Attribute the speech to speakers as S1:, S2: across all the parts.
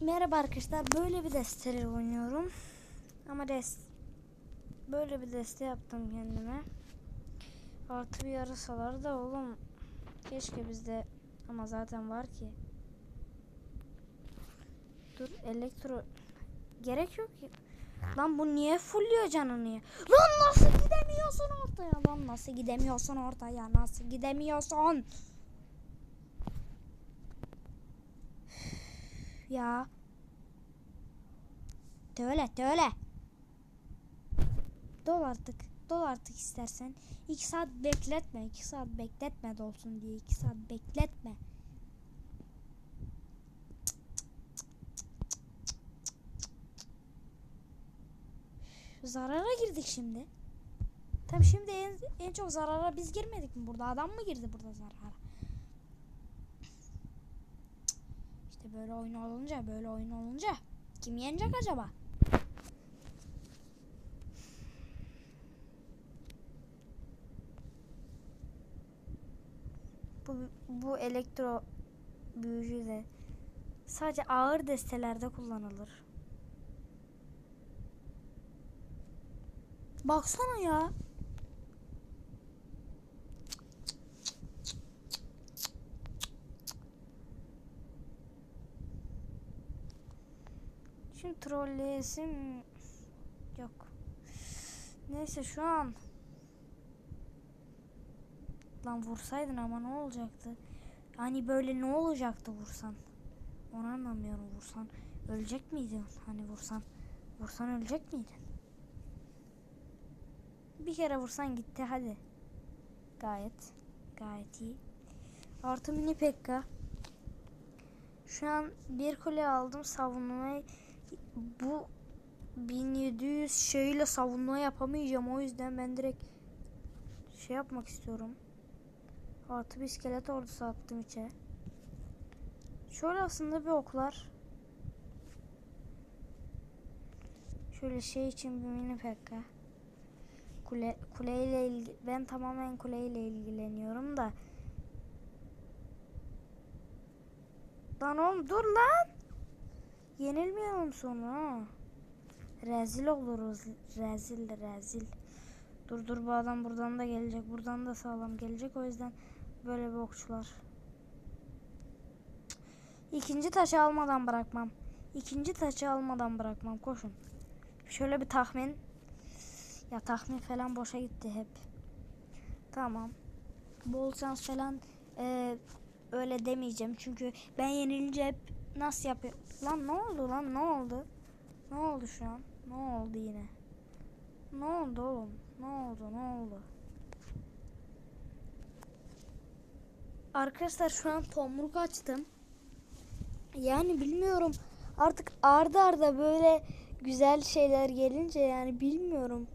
S1: Merhaba arkadaşlar. Böyle bir desteleri oynuyorum. Ama dest böyle bir deste yaptım kendime. Artı bir yarasalar da oğlum. Keşke bizde ama zaten var ki. Dur elektro gerek yok ki. Lan bu niye fulluyor canını ya? Lan nasıl gidemiyorsun ortaya? Lan nasıl gidemiyorsun ortaya? Nasıl gidemiyorsun? Ya. Töle töle. Dol artık. Dol artık istersen. 2 saat bekletme. 2 saat bekletme dolsun diye. 2 saat bekletme. Zarara girdik şimdi. Tabi şimdi en, en çok zarara biz girmedik mi burada? Adam mı girdi burada zarara? İşte böyle oyun olunca, böyle oyun olunca kim yenecek acaba? Bu, bu elektro büyücü de sadece ağır destelerde kullanılır. Baksana ya. Şimdi trolleyesim yok. Neyse şu an Lan vursaydın ama ne olacaktı? Hani böyle ne olacaktı vursan? Onu anlamıyorum vursan. Ölecek miydin? Hani vursan. Vursan ölecek miydin? Bir kere vursan gitti hadi. Gayet. Gayet iyi. Artı mini pekka. Şu an bir kule aldım savunmayı. Bu 1700 şeyle savunma yapamayacağım. O yüzden ben direkt şey yapmak istiyorum. Artı bir iskelet ordusu attım içe. Şöyle aslında bir oklar. Şöyle şey için bir mini pekka. Kule, kuleyle ilgi, ben tamamen kuleyle ilgileniyorum da. Lan oğlum dur lan. Yenilmeyelim sonra. Rezil oluruz. Rezil rezil. Dur dur bu adam buradan da gelecek. Buradan da sağlam gelecek. O yüzden böyle bir okçular. İkinci taşı almadan bırakmam. İkinci taşı almadan bırakmam. Koşun. Şöyle bir tahmin. Ya tahmin falan boşa gitti hep. Tamam. Bol şans falan e, öyle demeyeceğim. Çünkü ben yenilince hep nasıl yapıyor? Lan ne oldu lan ne oldu? Ne oldu şu an? Ne oldu yine? Ne oldu oğlum? Ne oldu? Ne oldu? Arkadaşlar şu an tomruk açtım. Yani bilmiyorum. Artık arda arda böyle güzel şeyler gelince yani bilmiyorum.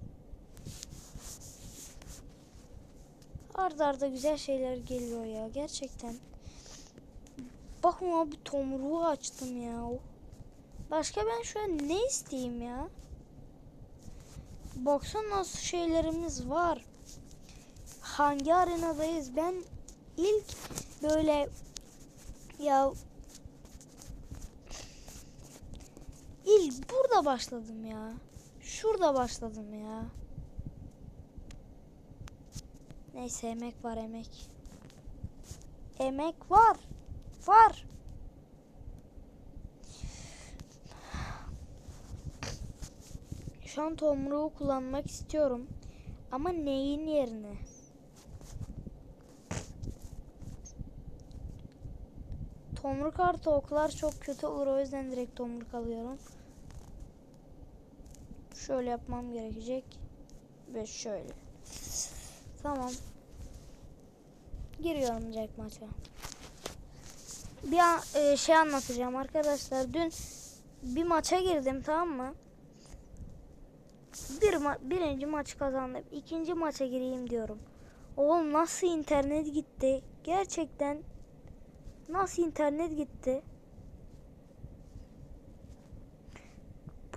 S1: Arda arda güzel şeyler geliyor ya gerçekten. Bakın abi tomruğu açtım ya. Başka ben şu an ne isteyeyim ya? Baksana nasıl şeylerimiz var. Hangi arenadayız? Ben ilk böyle ya ilk burada başladım ya. Şurada başladım ya. Neyse emek var emek. Emek var. Var. Şu an tomruğu kullanmak istiyorum. Ama neyin yerine? Tomruk artı oklar çok kötü olur. O yüzden direkt tomruk alıyorum. Şöyle yapmam gerekecek. Ve şöyle. Tamam. Giriyorum direkt maça. Bir an, e, şey anlatacağım arkadaşlar. Dün bir maça girdim tamam mı? Bir ma birinci maç kazandım. İkinci maça gireyim diyorum. Oğlum nasıl internet gitti? Gerçekten nasıl internet gitti?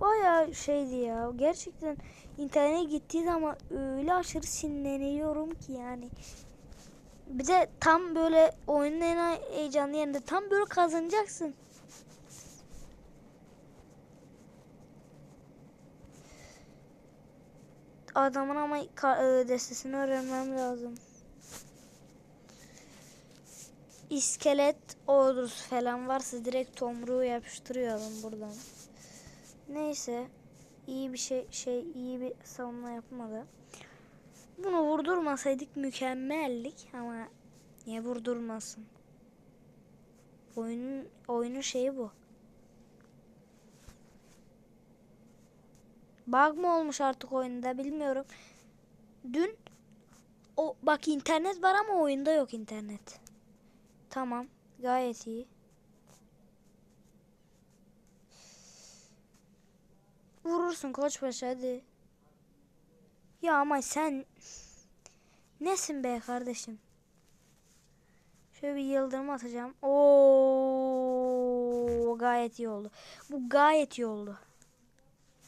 S1: Baya şeydi ya. Gerçekten internet gittiği zaman öyle aşırı sinirleniyorum ki yani. Bir de tam böyle oyunun en heyecanlı yerinde tam böyle kazanacaksın. Adamın ama e, destesini öğrenmem lazım. İskelet ordusu falan varsa direkt tomruğu yapıştırıyorum buradan. Neyse iyi bir şey şey iyi bir savunma yapmadı. Bunu vurdurmasaydık mükemmellik ama niye vurdurmasın? Oyunun oyunun şeyi bu. Bug mı olmuş artık oyunda bilmiyorum. Dün o bak internet var ama oyunda yok internet. Tamam, gayet iyi. Vurursun koçbaşı hadi. Ya ama sen nesin be kardeşim? Şöyle bir yıldırım atacağım. Oo gayet iyi oldu. Bu gayet iyi oldu.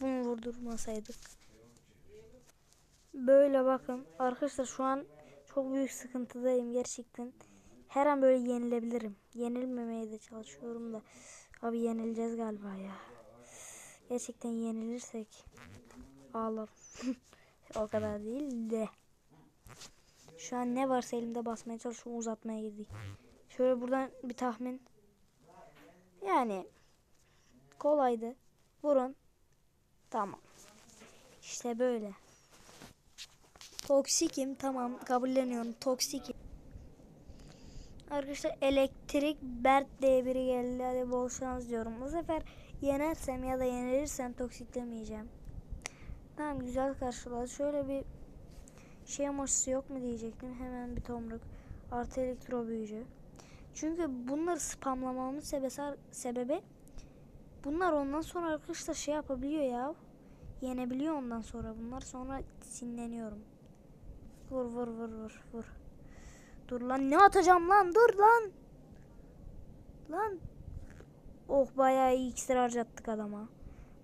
S1: Bunu vurdurmasaydık. Böyle bakın. Arkadaşlar şu an çok büyük sıkıntıdayım gerçekten. Her an böyle yenilebilirim. Yenilmemeye de çalışıyorum da. Abi yenileceğiz galiba ya. Gerçekten yenilirsek ağlarım. o kadar değil de. Şu an ne varsa elimde basmaya çalışıyorum uzatmaya girdik. Şöyle buradan bir tahmin. Yani kolaydı. Vurun. Tamam. İşte böyle. Toksikim tamam kabulleniyorum toksikim. Arkadaşlar elektrik Bert diye biri geldi. Hadi bol şans diyorum. Bu sefer yenersem ya da yenilirsem toksiklemeyeceğim. Tamam güzel karşıladı. Şöyle bir şey emojisi yok mu diyecektim. Hemen bir tomruk. Artı elektro büyücü. Çünkü bunları spamlamamın sebebi, bunlar ondan sonra arkadaşlar şey yapabiliyor ya. Yenebiliyor ondan sonra bunlar. Sonra sinirleniyorum. Vur vur vur vur vur. Dur lan ne atacağım lan dur lan. Lan. Oh bayağı iyi iksir harcattık adama.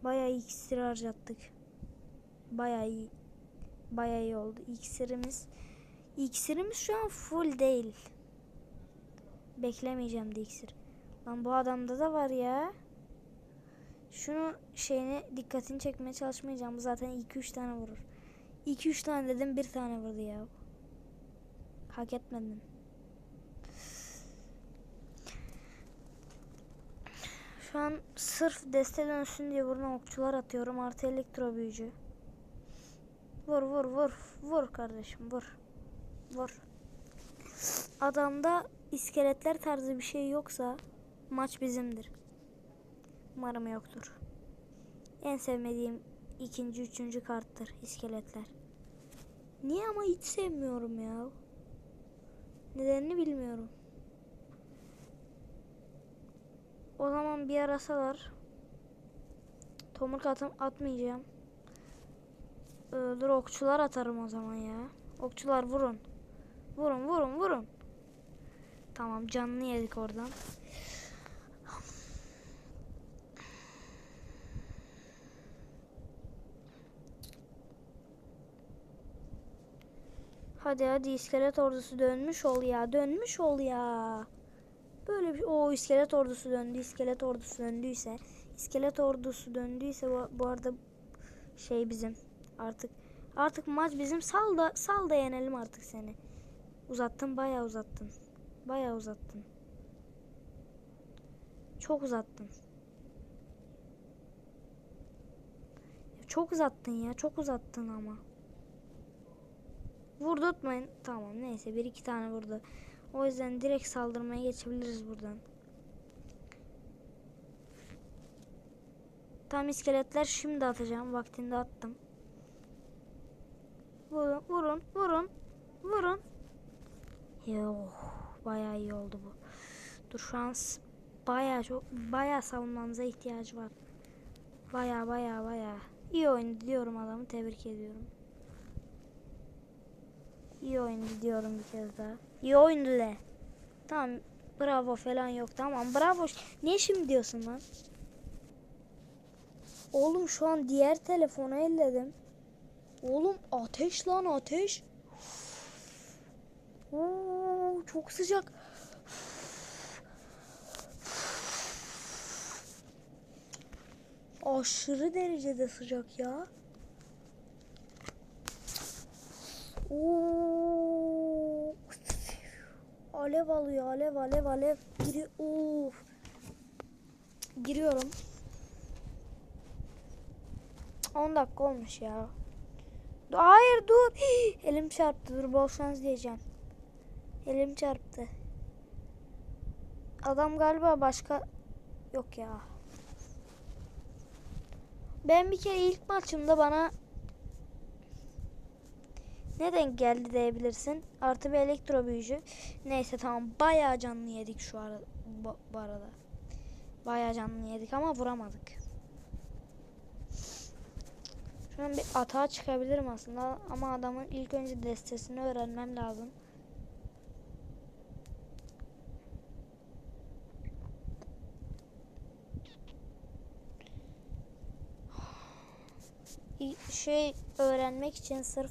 S1: Bayağı iyi iksir harcattık. Bayağı iyi. Bayağı iyi oldu. İksirimiz. İksirimiz şu an full değil. Beklemeyeceğim de iksir. Lan bu adamda da var ya. Şunu şeyine dikkatini çekmeye çalışmayacağım. Bu zaten 2-3 tane vurur. 2-3 tane dedim bir tane vurdu ya. Hak etmedin. Şu an sırf deste dönsün diye buradan okçular atıyorum. Artı elektro büyücü. Vur vur vur. Vur kardeşim vur. Vur. Adamda iskeletler tarzı bir şey yoksa maç bizimdir. Umarım yoktur. En sevmediğim ikinci, üçüncü karttır iskeletler. Niye ama hiç sevmiyorum ya. Nedenini bilmiyorum. O zaman bir arasalar. Tomruk atım atmayacağım. Ee, dur okçular atarım o zaman ya. Okçular vurun. Vurun vurun vurun. Tamam canlı yedik oradan. Hadi hadi iskelet ordusu dönmüş ol ya. Dönmüş ol ya. Böyle bir o iskelet ordusu döndü. iskelet ordusu döndüyse, iskelet ordusu döndüyse bu, bu arada şey bizim artık artık maç bizim. Sal da sal da yenelim artık seni. Uzattın bayağı uzattın. Bayağı uzattın. Çok uzattın. Çok uzattın ya. Çok uzattın ama. Vurdurtmayın. Tamam neyse bir iki tane vurdu. O yüzden direkt saldırmaya geçebiliriz buradan. Tam iskeletler şimdi atacağım. Vaktinde attım. Vurun, vurun, vurun, vurun. Yo, bayağı iyi oldu bu. Dur şu an bayağı çok bayağı savunmanıza ihtiyacı var. Bayağı bayağı bayağı. İyi oynadı diyorum adamı tebrik ediyorum. İyi oynadı diyorum bir kez daha. İyi oynadı de. Tamam bravo falan yok tamam bravo. Niye şimdi diyorsun lan? Oğlum şu an diğer telefonu elledim. Oğlum ateş lan ateş. Oo, çok sıcak. Aşırı derecede sıcak ya. Oo. Alev alıyor alev alev alev. Giri Uf. Giriyorum. 10 dakika olmuş ya. Hayır dur. Elim çarptı. Dur bol şans diyeceğim. Elim çarptı. Adam galiba başka yok ya. Ben bir kere ilk maçımda bana ne denk geldi diyebilirsin. Artı bir elektro büyücü. Neyse tamam bayağı canlı yedik şu ara, bu arada. Bayağı canlı yedik ama vuramadık. Şu bir atağa çıkabilirim aslında ama adamın ilk önce destesini öğrenmem lazım. Şey öğrenmek için sırf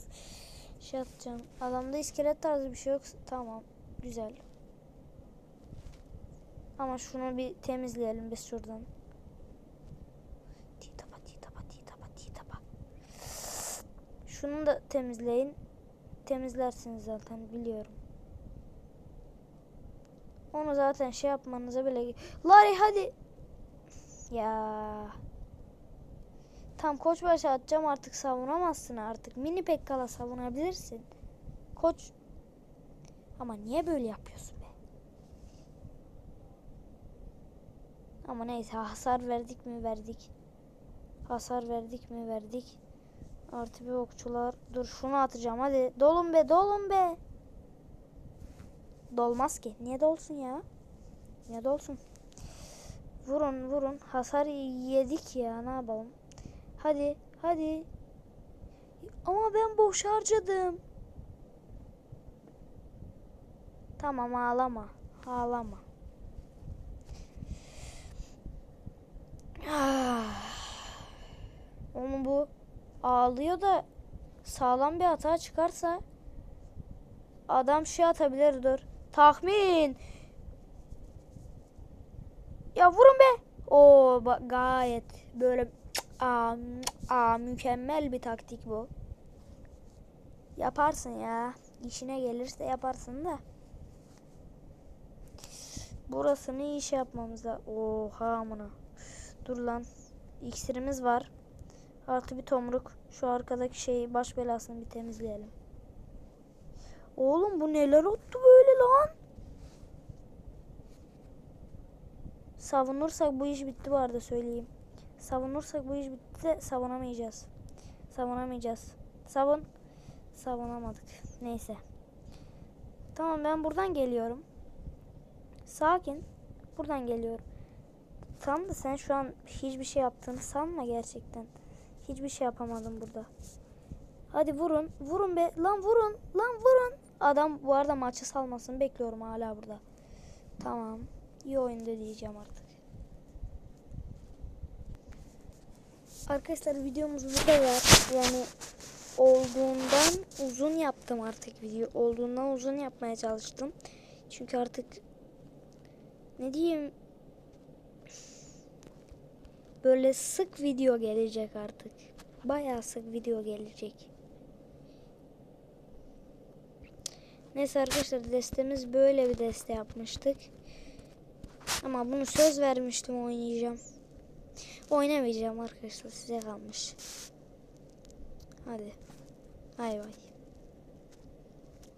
S1: şey yapacağım. Adamda iskelet tarzı bir şey yok. Tamam. Güzel. Ama şunu bir temizleyelim biz şuradan. Şunu da temizleyin. Temizlersiniz zaten biliyorum. Onu zaten şey yapmanıza bile... Lari hadi. Ya. Tam koç başı atacağım artık savunamazsın artık. Mini pekkala savunabilirsin. Koç. Ama niye böyle yapıyorsun be? Ama neyse hasar verdik mi verdik. Hasar verdik mi verdik. Artı bir okçular. Dur şunu atacağım hadi. Dolun be dolun be. Dolmaz ki. Niye dolsun ya? Niye dolsun? Vurun vurun. Hasar yedik ya ne yapalım. Hadi hadi. Ama ben boş harcadım. Tamam ağlama. Ağlama. Ah. Onu bu ağlıyor da sağlam bir hata çıkarsa adam şey atabilir dur. Tahmin. Ya vurun be. Ba- gayet böyle aa, aa, mükemmel bir taktik bu. Yaparsın ya. İşine gelirse yaparsın da. Burasını iyi şey yapmamız. Oha amına. Dur lan. İksirimiz var. Artı bir tomruk. Şu arkadaki şeyi baş belasını bir temizleyelim. Oğlum bu neler oldu böyle lan? Savunursak bu iş bitti bu arada söyleyeyim. Savunursak bu iş bitti de savunamayacağız. Savunamayacağız. Savun. Savunamadık. Neyse. Tamam ben buradan geliyorum. Sakin. Buradan geliyorum. Tam da sen şu an hiçbir şey yaptığını sanma gerçekten. Hiçbir şey yapamadım burada. Hadi vurun. Vurun be. Lan vurun. Lan vurun. Adam bu arada maçı salmasını bekliyorum hala burada. Tamam. İyi oyunda diyeceğim artık. Arkadaşlar videomuz bu kadar. Yani olduğundan uzun yaptım artık video. Olduğundan uzun yapmaya çalıştım. Çünkü artık ne diyeyim böyle sık video gelecek artık. Bayağı sık video gelecek. Neyse arkadaşlar destemiz böyle bir deste yapmıştık. Ama bunu söz vermiştim oynayacağım. Oynamayacağım arkadaşlar size kalmış. Hadi. Bay bay.